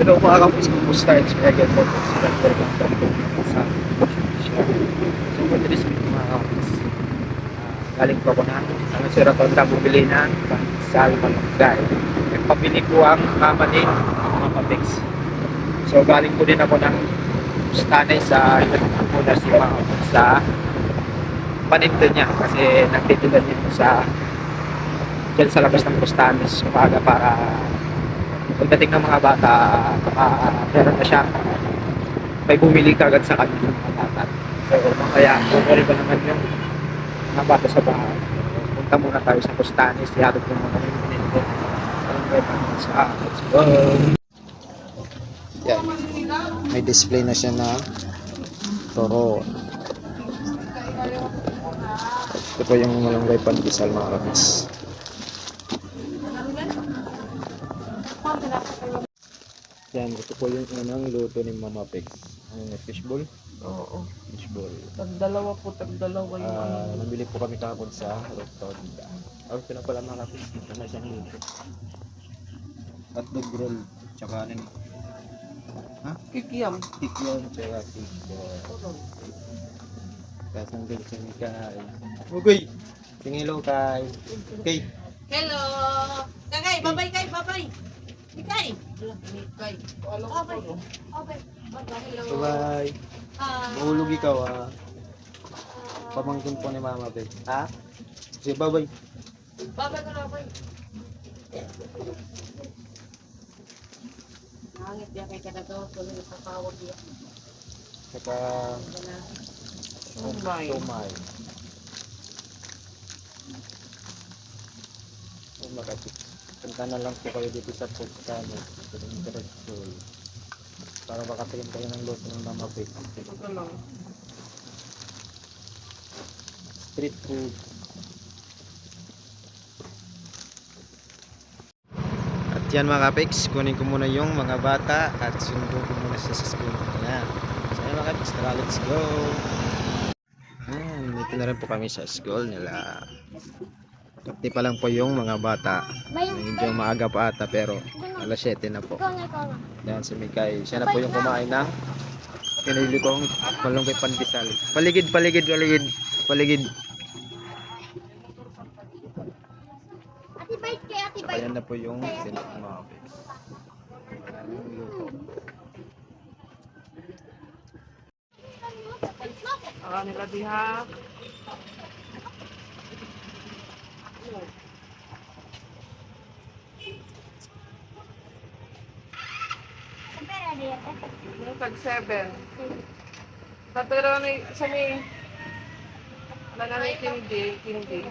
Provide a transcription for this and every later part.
Hello mga kapos, kumusta? It's me again po. Welcome back to sa. So mga kapos, ah, galing po ako na sa Monsieur Rotonda bumili ng pansal malunggay. Nagpabili ko ang mama ni Mama Bex. So galing po din ako ng stanay sa muna si Mama sa paninda niya kasi nagtitinda dito sa dyan sa labas ng Bustanes umaga para pagdating ng mga bata uh, meron na siya may bumili kagad sa kanya ng mga bata. So kaya bumili ko naman yung mga bata sa bahay. Punta muna tayo sa Bustanes ihatid ko muna yung paninda sa let's go! Yan. May display na siya na toro. Ito po yung malunggay pandesal mga kapis. Yan, ito po yung unang luto ni Mama Peg. Ano yung fishball? Oo. Fishball. Tagdalawa po, tagdalawa yung ano. Ah, nabili po kami kahapon sa Rotonda. Oh, ito na pala mga kapis. Ito na siyang luto. Hotdog roll. Tsaka ano yun? Kikiam. Tikyon, tsaka fishball. Tapos nandun si Mikay. Ugoy! Tingin kay. Kay. Hello! Kagay, babay kay, babay! Ikay! Kay. Ano Babay. ko? Babay. Babay, hello! Bye-bye. Ah, Mahulog ikaw ah. Pamangkin po ni Mama Peg. Ha? Sige, bye-bye. babay ka na, babay. Nangit niya kay kada to, tuloy na papawag niya. Saka. Tumay. Tumay. Makachik. Punta na lang po kayo dito sa Pustano. Sa Interestol. Para makatingin kayo ng luto ng Mama Peg. Ito lang. Street food. At yan mga kapex, kunin ko muna yung mga bata at sundo ko muna siya sa school. Ayan. So yan mga kapex, tara let's go. Ayan, dito na rin po kami sa school nila. Kapti pa lang po yung mga bata. Medyo maaga pa ata pero alas 7 na po. Yan si Mikay. Siya na po yung kumain ng pinili kong malunggay pandesal. Paligid, paligid, paligid. Paligid. Ati bite kay ati bite. Ayan na po yung sinak mga. Ah, nila diha. Pera dia. Yung tag 7. Tatero ni sa may na may kindi, kindi.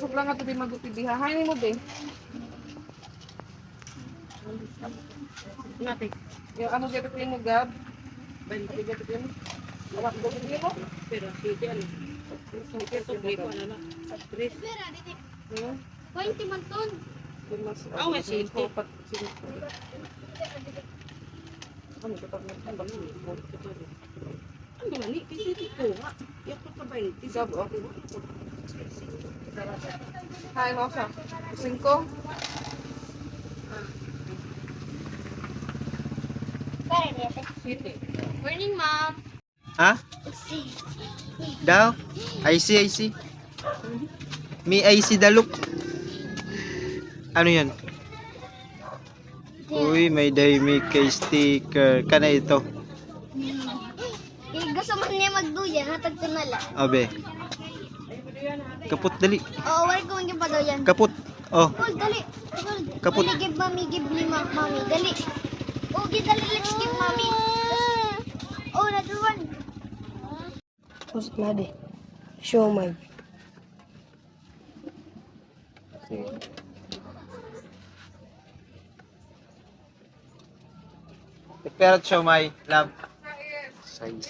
Usap lang ato di maguti diha. Hay mo din. Nati. Yung ano dito yung gab? Pati dito Wala ko dito mo? Pero dito ano. Ito dito ano na. Tres. Hmm? 20 man ton. Mas, oh, may silpo. Pat, silpo. Ano ka pag ang bang silpo? Ano na ni? Kasi ko nga. Yak pa ba yun? Isab, okay. Hi. City. Morning, mom. Ha? Daw? I see, I see. Me, I see the look. Ano yan? Uy, may Daimi kay sticker. Kana ito. Eh, gusto man niya magduyan, hatag ko na lang. Abe. Kaput dali. Oo, wala ko man pa daw yan. Kaput. Oh, Cool, dali. Cool. Kaput. Dali, give mami, give lima, mami. Dali. Oh, give dali, let's give mami. Oh, natuwan. Tapos na di. Show my. Pero siya may love. Size.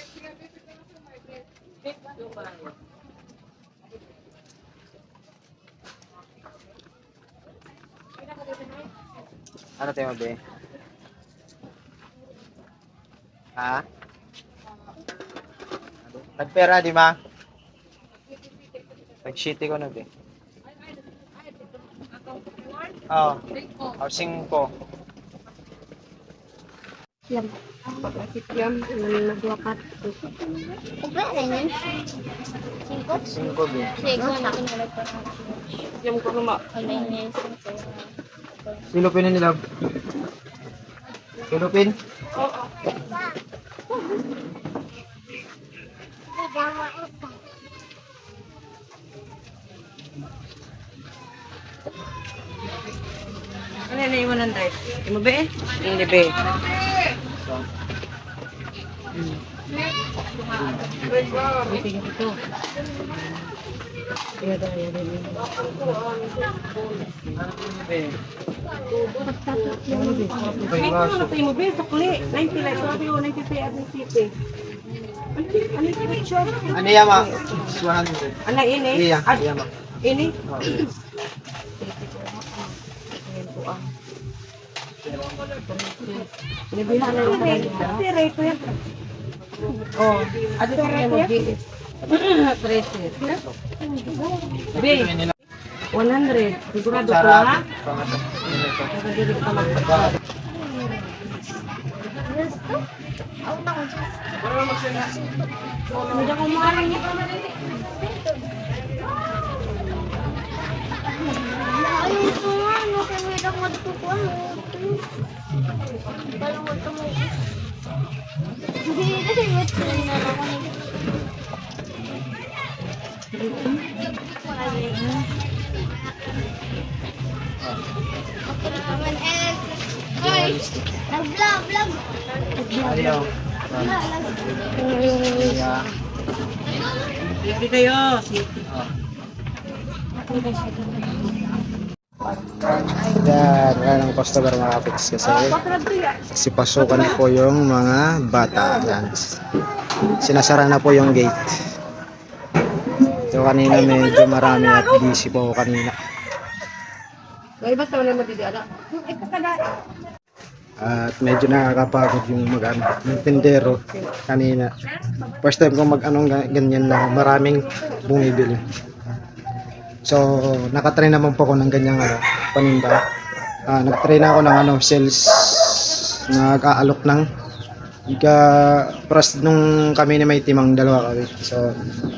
Ano tayo be? Ha? Nagpera di ba? Nag-shitty ko na be. Oo. Oh, 5. Lam. Pagkakit yan, nagwakat. Upa na yun. Singkot? 5 din. Sige, na kinalag pa na. Yung ko numa. Ano yun yung singkot? Silupin na nila. Silupin? Ano na yung 100? Yung be? Yung be. Buti niya ito. Yada, yada, yada. Ay, kung ano tayo mo, be, sukli. 90 lang. Sabi ko, 90 pay at 90 Ano ano yung picture? Ano yan, ma? 100. Ano, ini? Iya, Ah, iya, ma. Ini? Oo. Sinabihan na yung rate yan. Oh, ano yung rate yan? Pressure. Be, 100. Sigurado ko ha? Nakadili ka magpapag. Gusto? Ako na ko dyan. Hindi ko maaaring niya. Ayaw ko nga, ano, kaya may lang matutukuan mo ito mo. Hindi, kasi ko na ako nito. Nag-vlog, vlog! Ayaw. Iya. Hindi kayo. Yan, yan ang customer mga kapits kasi kasi pasukan na po yung mga bata. Yan. Sinasara na po yung gate. So kanina medyo marami at busy po kanina. Ay, basta wala mo didi, ala. At medyo nakakapagod yung mag ano, yung tindero kanina. First time ko mag anong ga- ganyan na maraming bumibili. So, nakatry naman po ako ng ganyang ano, paninda. Ah, nagtry na ako ng ano, sales nag-aalok ng Ika, pras nung kami ni may timang dalawa kami. So,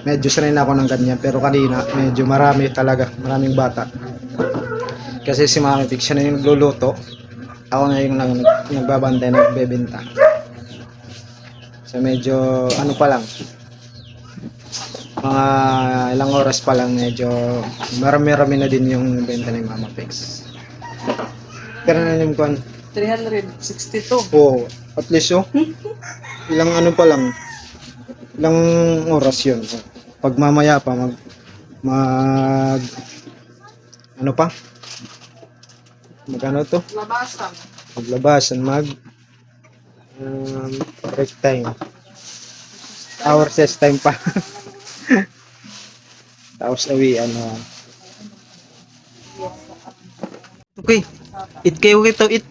medyo sanay na ako ng ganyan. Pero kanina, medyo marami talaga. Maraming bata. Kasi si Mami Pig, siya na yung nagluluto. Ako na yung nag, nagbabantay, nagbebenta. So, medyo, ano pa lang. Mga ilang oras pa lang, medyo marami-rami na din yung benta ni Mama Pix. Pero na yung kwan, 362. Oo, at least oh. Ilang ano pa lang. Ilang oras yun. Pag mamaya pa mag mag ano pa? Mag ano to? Labasan. Maglabasan, mag um, break time. Hour test time pa. Tapos awi ano. Okay. It kayo ito it.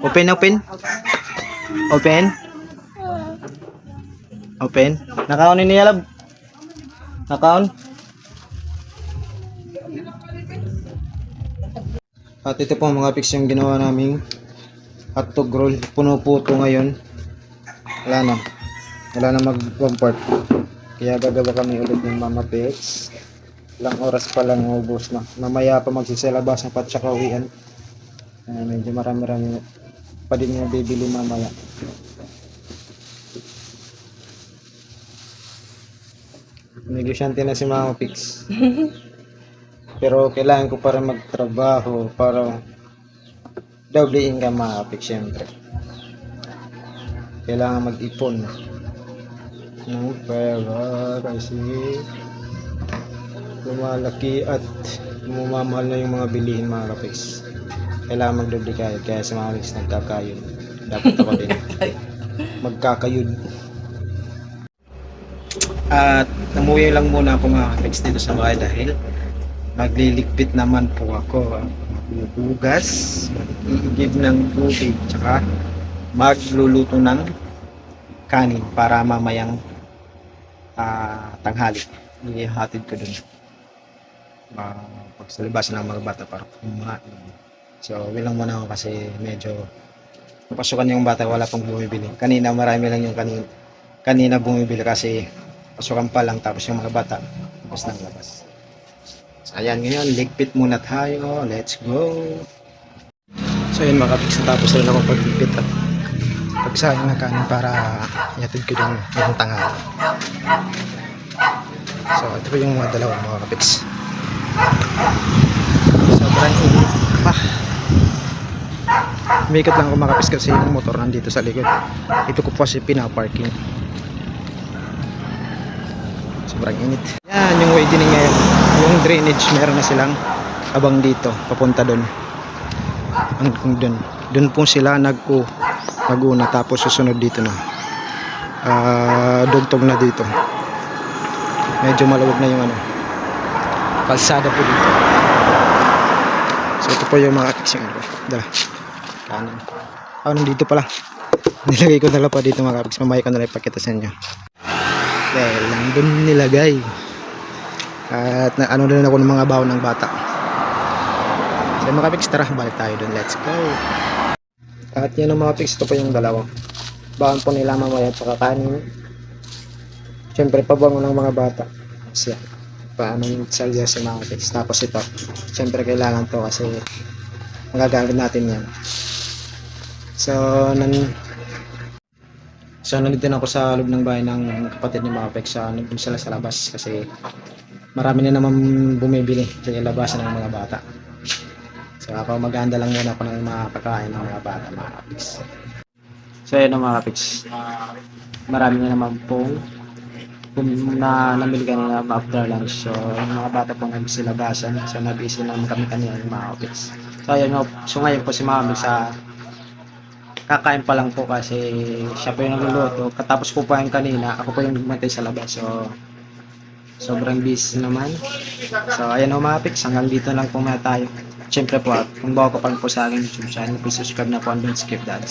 Open, open. Open. Open. Nakaon ni Yalab. Nakaon. At ito po mga pics yung ginawa naming hotdog roll. Puno po ito ngayon. Wala na. Wala na mag one part. Kaya gagawa kami ulit ng mama pics. Ilang oras pa lang ubos na. Mamaya pa magsisilabas na pa tsaka uwian. Uh, medyo marami-rami pa din yung bibili mamaya. Negosyante na si Mama Pix. Pero kailangan ko para magtrabaho para double income Mama Pix syempre. Kailangan mag-ipon ng pera kasi lumalaki at bumamahal na yung mga bilihin mga kapis. Kailangan magdoble kayod kaya sa mga kapis nagkakayod. Dapat ako din magkakayod. At namuwi lang muna ako mga kapis dito sa bahay dahil magliligpit naman po ako. Magbubugas, mag-iigib ng tubig, tsaka magluluto ng kanin para mamayang ah, tanghali. Ihatid ko dun. uh, pagsalibas ng mga bata para kumain. So, bilang muna ako kasi medyo pasukan yung bata, wala pang bumibili. Kanina marami lang yung kanina, kanina bumibili kasi pasukan pa lang tapos yung mga bata tapos nang labas. So, ayan ngayon, ligpit muna tayo. Let's go! So, yun mga kapiks, natapos rin ako pagligpit at pagsayang ng kanin para ihatid ko din yung tanghali. So, ito po yung mga dalawa mga kapiks. Sobrang init pa. Umikot lang ako mga kapiks kasi yung motor nandito sa likod. Ito ko po kasi pinaparking. Sobrang init. Yan, yung widening ngayon. Yung drainage, meron na silang abang dito, papunta doon. Hanggang doon. Doon po sila nag nag-una tapos susunod dito na. Ah, dugtog na dito. Medyo maluwag na yung ano. Kalsada po dito. So ito po yung mga fixing ko. Dala. Kanan. Ah, nandito pala. Nilagay ko na lang pa dito mga kapiks. Mamaya ko na lang ipakita sa inyo. Dahil lang doon nilagay. At na, ano din ako ng mga baon ng bata. So mga kapiks, tara, balik tayo doon. Let's go. At yan ang mga kapiks, ito po yung dalawa. Baon po nila mamaya at saka kanin. Siyempre, pabango ng mga bata. Kasi paano yung salya sa mga kapiks. Tapos ito, siyempre kailangan to kasi magagamit natin yan. So, nan So, nandito na ako sa loob ng bahay ng kapatid ni Mapek sa nandun sila sa labas kasi marami na naman bumibili sa labasan ng mga bata. So, ako maganda lang muna ako ng mga kakain ng mga bata, mga kapiks. So, yun ang mga kapiks. Marami na naman pong na namili kanina after lunch. So, yung mga bata pong nagsilabasan. So, nabisi naman kami kanina yung mga kapiks. So, ayun nga. So, ngayon po si Mami sa kakain pa lang po kasi siya po yung nagluluto. Katapos po pa yung kanina, ako po yung nagmatay sa labas. So, sobrang busy naman. So, ayan o mga pics, hanggang dito lang po muna tayo. Siyempre po, at kung bago ka pa po sa aking YouTube channel, please subscribe na po and don't skip that.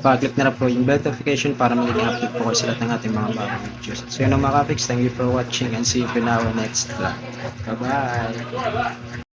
Pa-click na po yung bell notification para magiging update po kayo sa lahat ng ating mga bagong videos. So, yun o mga pics, thank you for watching and see you in our next vlog. Bye-bye!